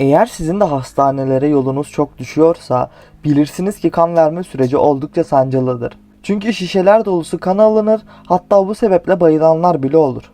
Eğer sizin de hastanelere yolunuz çok düşüyorsa bilirsiniz ki kan verme süreci oldukça sancılıdır. Çünkü şişeler dolusu kan alınır hatta bu sebeple bayılanlar bile olur.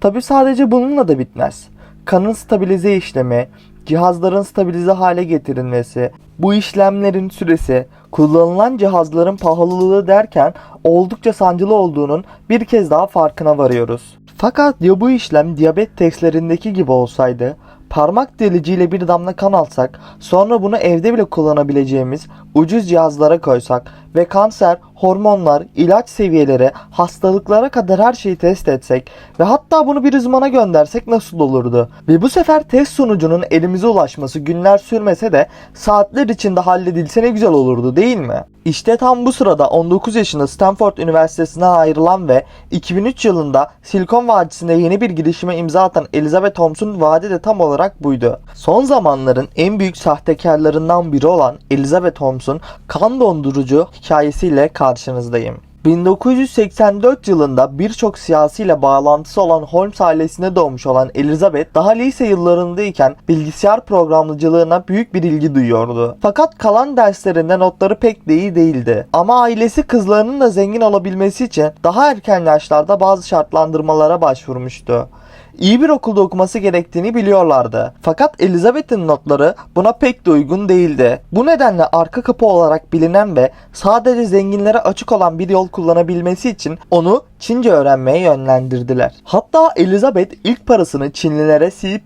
Tabi sadece bununla da bitmez. Kanın stabilize işlemi, cihazların stabilize hale getirilmesi, bu işlemlerin süresi, kullanılan cihazların pahalılığı derken oldukça sancılı olduğunun bir kez daha farkına varıyoruz. Fakat ya bu işlem diyabet testlerindeki gibi olsaydı, parmak deliciyle bir damla kan alsak, sonra bunu evde bile kullanabileceğimiz ucuz cihazlara koysak ve kanser, hormonlar, ilaç seviyeleri, hastalıklara kadar her şeyi test etsek ve hatta bunu bir uzmana göndersek nasıl olurdu? Ve bu sefer test sonucunun elimize ulaşması günler sürmese de saatler içinde halledilse ne güzel olurdu değil mi? İşte tam bu sırada 19 yaşında Stanford Üniversitesi'ne ayrılan ve 2003 yılında Silikon Vadisi'nde yeni bir girişime imza atan Elizabeth Holmes'un vaadi de tam olarak buydu. Son zamanların en büyük sahtekarlarından biri olan Elizabeth Holmes'un kan dondurucu hikayesiyle karşınızdayım. 1984 yılında birçok siyasiyle bağlantısı olan Holmes ailesine doğmuş olan Elizabeth daha lise yıllarındayken bilgisayar programcılığına büyük bir ilgi duyuyordu. Fakat kalan derslerinde notları pek de iyi değildi. Ama ailesi kızlarının da zengin olabilmesi için daha erken yaşlarda bazı şartlandırmalara başvurmuştu iyi bir okulda okuması gerektiğini biliyorlardı. Fakat Elizabeth'in notları buna pek de uygun değildi. Bu nedenle arka kapı olarak bilinen ve sadece zenginlere açık olan bir yol kullanabilmesi için onu Çince öğrenmeye yönlendirdiler. Hatta Elizabeth ilk parasını Çinlilere C++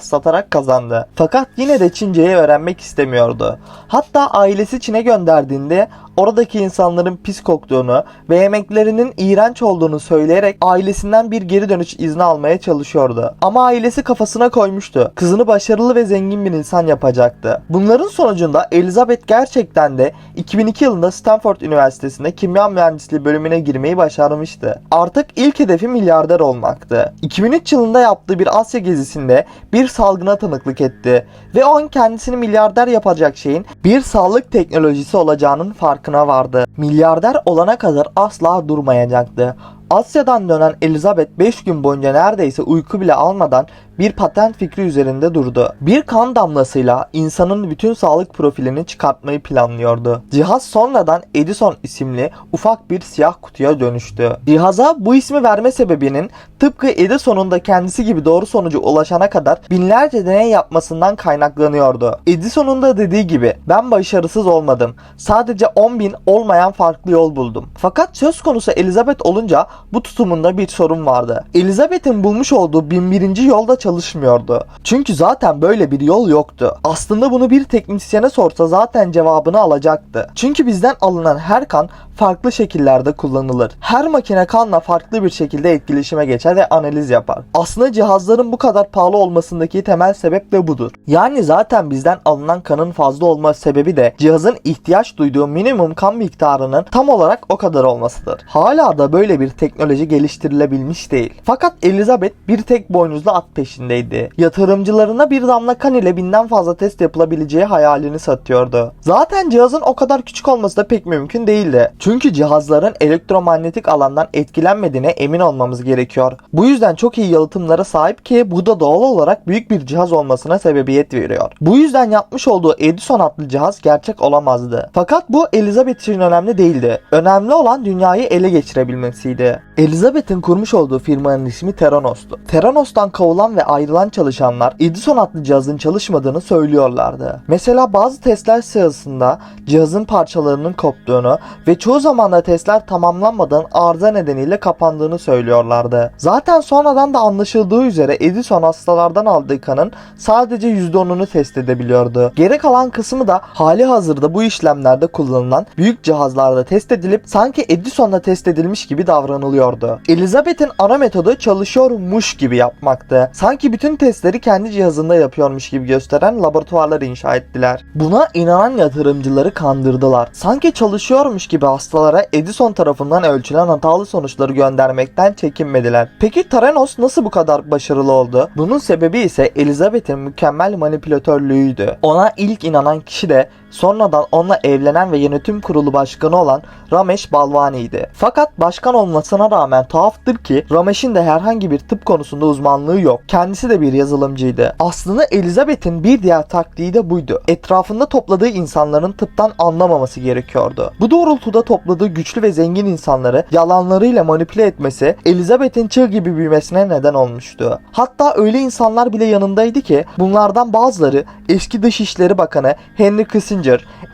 satarak kazandı. Fakat yine de Çince'yi öğrenmek istemiyordu. Hatta ailesi Çin'e gönderdiğinde oradaki insanların pis koktuğunu ve yemeklerinin iğrenç olduğunu söyleyerek ailesinden bir geri dönüş izni almaya çalışıyordu. Ama ailesi kafasına koymuştu. Kızını başarılı ve zengin bir insan yapacaktı. Bunların sonucunda Elizabeth gerçekten de 2002 yılında Stanford Üniversitesi'nde kimya mühendisliği bölümüne girmeyi başarmıştı. Artık ilk hedefi milyarder olmaktı. 2003 yılında yaptığı bir Asya gezisinde bir salgına tanıklık etti ve o an kendisini milyarder yapacak şeyin bir sağlık teknolojisi olacağının farkına vardı. Milyarder olana kadar asla durmayacaktı. Asya'dan dönen Elizabeth 5 gün boyunca neredeyse uyku bile almadan bir patent fikri üzerinde durdu. Bir kan damlasıyla insanın bütün sağlık profilini çıkartmayı planlıyordu. Cihaz sonradan Edison isimli ufak bir siyah kutuya dönüştü. Cihaza bu ismi verme sebebinin tıpkı Edison'un da kendisi gibi doğru sonucu ulaşana kadar binlerce deney yapmasından kaynaklanıyordu. Edison'un da dediği gibi ben başarısız olmadım. Sadece 10 bin olmayan farklı yol buldum. Fakat söz konusu Elizabeth olunca bu tutumunda bir sorun vardı. Elizabeth'in bulmuş olduğu 1001. yolda çalışmıyordu. Çünkü zaten böyle bir yol yoktu. Aslında bunu bir teknisyene sorsa zaten cevabını alacaktı. Çünkü bizden alınan her kan farklı şekillerde kullanılır. Her makine kanla farklı bir şekilde etkileşime geçer ve analiz yapar. Aslında cihazların bu kadar pahalı olmasındaki temel sebep de budur. Yani zaten bizden alınan kanın fazla olma sebebi de cihazın ihtiyaç duyduğu minimum kan miktarının tam olarak o kadar olmasıdır. Hala da böyle bir teknoloji geliştirilebilmiş değil. Fakat Elizabeth bir tek boynuzlu at peşindeydi. Yatırımcılarına bir damla kan ile binden fazla test yapılabileceği hayalini satıyordu. Zaten cihazın o kadar küçük olması da pek mümkün değildi. Çünkü cihazların elektromanyetik alandan etkilenmediğine emin olmamız gerekiyor. Bu yüzden çok iyi yalıtımlara sahip ki bu da doğal olarak büyük bir cihaz olmasına sebebiyet veriyor. Bu yüzden yapmış olduğu Edison adlı cihaz gerçek olamazdı. Fakat bu Elizabeth için önemli değildi. Önemli olan dünyayı ele geçirebilmesiydi. Elizabeth'in kurmuş olduğu firmanın ismi Theranos'tu. Theranos'tan kovulan ve ayrılan çalışanlar Edison adlı cihazın çalışmadığını söylüyorlardı. Mesela bazı testler sırasında cihazın parçalarının koptuğunu ve çoğu zaman da testler tamamlanmadan arıza nedeniyle kapandığını söylüyorlardı. Zaten sonradan da anlaşıldığı üzere Edison hastalardan aldığı kanın sadece %10'unu test edebiliyordu. Geri kalan kısmı da hali hazırda bu işlemlerde kullanılan büyük cihazlarda test edilip sanki Edison'da test edilmiş gibi davranılıyordu. Elizabeth'in ana metodu çalışıyormuş gibi yapmaktı. Sanki bütün testleri kendi cihazında yapıyormuş gibi gösteren laboratuvarlar inşa ettiler. Buna inanan yatırımcıları kandırdılar. Sanki çalışıyormuş gibi hastalara Edison tarafından ölçülen hatalı sonuçları göndermekten çekinmediler. Peki Theranos nasıl bu kadar başarılı oldu? Bunun sebebi ise Elizabeth'in mükemmel manipülatörlüğüydü. Ona ilk inanan kişi de sonradan onunla evlenen ve yönetim kurulu başkanı olan Ramesh Balvani'ydi. Fakat başkan olmasına rağmen tuhaftır ki Ramesh'in de herhangi bir tıp konusunda uzmanlığı yok. Kendisi de bir yazılımcıydı. Aslında Elizabeth'in bir diğer taktiği de buydu. Etrafında topladığı insanların tıptan anlamaması gerekiyordu. Bu doğrultuda topladığı güçlü ve zengin insanları yalanlarıyla manipüle etmesi Elizabeth'in çığ gibi büyümesine neden olmuştu. Hatta öyle insanlar bile yanındaydı ki bunlardan bazıları eski Dışişleri Bakanı Henry Kissinger,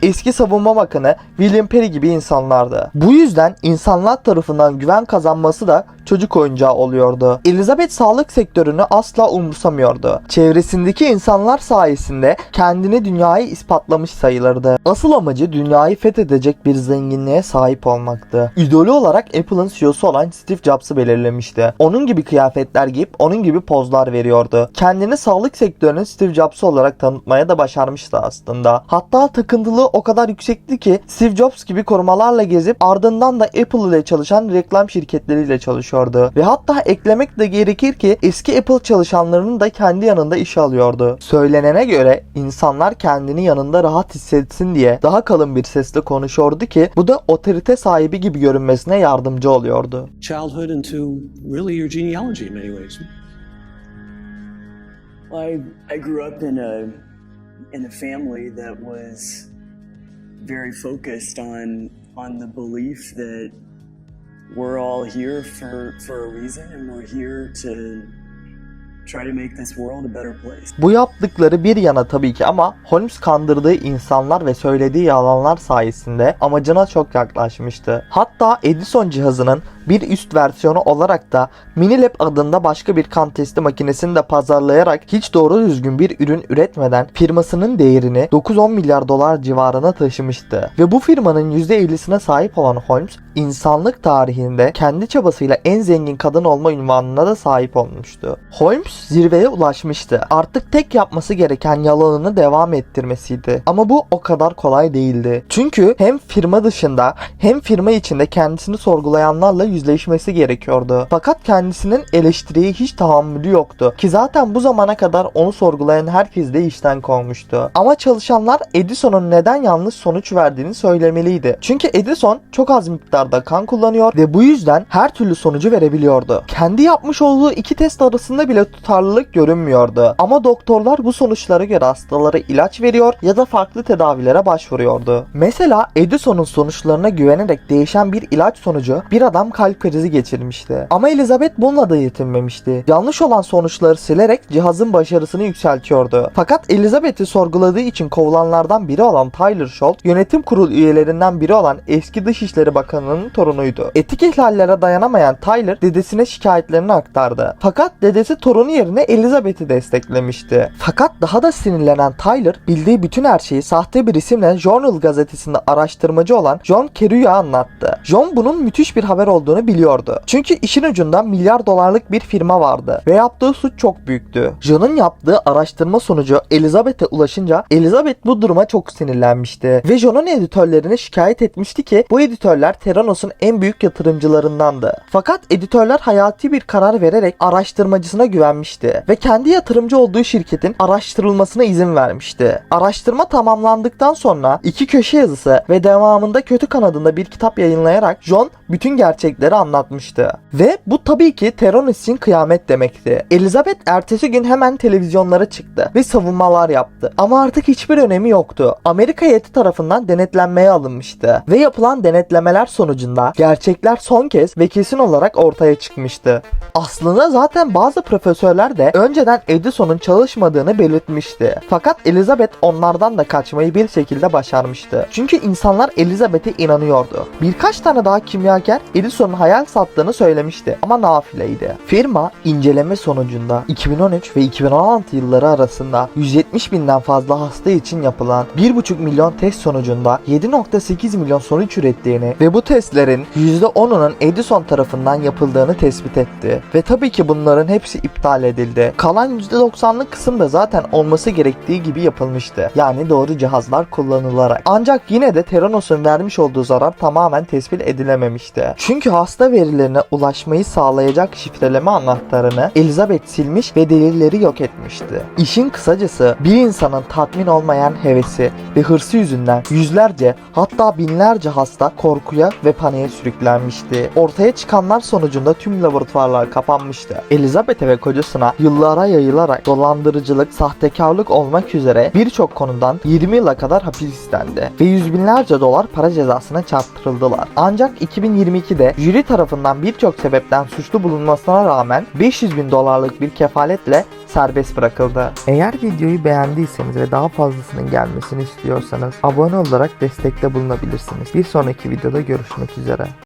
eski Savunma Bakanı William Perry gibi insanlardı. Bu yüzden insanlar tarafından güven kazanması da çocuk oyuncağı oluyordu. Elizabeth sağlık sektörünü asla umursamıyordu. Çevresindeki insanlar sayesinde kendini dünyayı ispatlamış sayılırdı. Asıl amacı dünyayı fethedecek bir zenginliğe sahip olmaktı. İdolü olarak Apple'ın CEO'su olan Steve Jobs'ı belirlemişti. Onun gibi kıyafetler giyip onun gibi pozlar veriyordu. Kendini sağlık sektörünün Steve Jobs'ı olarak tanıtmaya da başarmıştı aslında. Hatta takıntılığı o kadar yüksekti ki Steve Jobs gibi korumalarla gezip ardından da Apple ile çalışan reklam şirketleriyle çalışıyordu. Ve hatta eklemek de gerekir ki eski Apple çalışanlarının da kendi yanında iş alıyordu. Söylenene göre insanlar kendini yanında rahat hissetsin diye daha kalın bir sesle konuşuyordu ki bu da otorite sahibi gibi görünmesine yardımcı oluyordu. childhood into really your genealogy in many ways. I I grew up in a in a family that was very focused on on the belief that we're all here for for a reason and we're here to. Bu yaptıkları bir yana tabii ki ama Holmes kandırdığı insanlar ve söylediği yalanlar sayesinde amacına çok yaklaşmıştı. Hatta Edison cihazının bir üst versiyonu olarak da Minilab adında başka bir kan testi makinesini de pazarlayarak hiç doğru düzgün bir ürün üretmeden firmasının değerini 9-10 milyar dolar civarına taşımıştı. Ve bu firmanın %50'sine sahip olan Holmes insanlık tarihinde kendi çabasıyla en zengin kadın olma ünvanına da sahip olmuştu. Holmes zirveye ulaşmıştı. Artık tek yapması gereken yalanını devam ettirmesiydi. Ama bu o kadar kolay değildi. Çünkü hem firma dışında hem firma içinde kendisini sorgulayanlarla yüzleşmesi gerekiyordu. Fakat kendisinin eleştiriye hiç tahammülü yoktu. Ki zaten bu zamana kadar onu sorgulayan herkes de işten kovmuştu. Ama çalışanlar Edison'un neden yanlış sonuç verdiğini söylemeliydi. Çünkü Edison çok az miktarda kan kullanıyor ve bu yüzden her türlü sonucu verebiliyordu. Kendi yapmış olduğu iki test arasında bile tutarlılık görünmüyordu. Ama doktorlar bu sonuçlara göre hastalara ilaç veriyor ya da farklı tedavilere başvuruyordu. Mesela Edison'un sonuçlarına güvenerek değişen bir ilaç sonucu bir adam kalp krizi geçirmişti. Ama Elizabeth bununla da yetinmemişti. Yanlış olan sonuçları silerek cihazın başarısını yükseltiyordu. Fakat Elizabeth'i sorguladığı için kovulanlardan biri olan Tyler Schultz, yönetim kurulu üyelerinden biri olan eski Dışişleri Bakanı'nın torunuydu. Etik ihlallere dayanamayan Tyler dedesine şikayetlerini aktardı. Fakat dedesi torunu yerine Elizabeth'i desteklemişti. Fakat daha da sinirlenen Tyler bildiği bütün her şeyi sahte bir isimle Journal gazetesinde araştırmacı olan John Kerry'e anlattı. John bunun müthiş bir haber olduğunu biliyordu. Çünkü işin ucunda milyar dolarlık bir firma vardı ve yaptığı suç çok büyüktü. John'un yaptığı araştırma sonucu Elizabeth'e ulaşınca Elizabeth bu duruma çok sinirlenmişti ve John'un editörlerine şikayet etmişti ki bu editörler Theranos'un en büyük yatırımcılarındandı. Fakat editörler hayati bir karar vererek araştırmacısına güvenmişti ve kendi yatırımcı olduğu şirketin araştırılmasına izin vermişti. Araştırma tamamlandıktan sonra iki köşe yazısı ve devamında kötü kanadında bir kitap yayınlayarak John bütün gerçekleri anlatmıştı. Ve bu tabii ki Theranos için kıyamet demekti. Elizabeth ertesi gün hemen televizyonlara çıktı ve savunmalar yaptı. Ama artık hiçbir önemi yoktu. Amerika heyeti tarafından denetlenmeye alınmıştı. Ve yapılan denetlemeler sonucunda gerçekler son kez ve kesin olarak ortaya çıkmıştı. Aslında zaten bazı profesörler de önceden Edison'un çalışmadığını belirtmişti. Fakat Elizabeth onlardan da kaçmayı bir şekilde başarmıştı. Çünkü insanlar Elizabeth'e inanıyordu. Birkaç tane daha kimyager Edison'un hayal sattığını söylemişti ama nafileydi. Firma inceleme sonucunda 2013 ve 2016 yılları arasında 170 binden fazla hasta için yapılan 1,5 milyon test sonucunda 7.8 milyon sonuç ürettiğini ve bu testlerin %10'unun Edison tarafından yapıldığını tespit etti. Ve tabii ki bunların hepsi iptal edildi. Kalan %90'lık kısım da zaten olması gerektiği gibi yapılmıştı. Yani doğru cihazlar kullanılarak. Ancak yine de Theranos'un vermiş olduğu zarar tamamen tespit edilememişti. Çünkü Hasta verilerine ulaşmayı sağlayacak şifreleme anahtarını Elizabeth silmiş ve delilleri yok etmişti. İşin kısacası bir insanın tatmin olmayan hevesi ve hırsı yüzünden yüzlerce hatta binlerce hasta korkuya ve paniğe sürüklenmişti. Ortaya çıkanlar sonucunda tüm laboratuvarlar kapanmıştı. Elizabeth'e ve kocasına yıllara yayılarak dolandırıcılık, sahtekarlık olmak üzere birçok konudan 20 yıla kadar hapis istendi ve yüz binlerce dolar para cezasına çarptırıldılar. Ancak 2022'de jüri tarafından birçok sebepten suçlu bulunmasına rağmen 500 bin dolarlık bir kefaletle serbest bırakıldı. Eğer videoyu beğendiyseniz ve daha fazlasının gelmesini istiyorsanız abone olarak destekte bulunabilirsiniz. Bir sonraki videoda görüşmek üzere.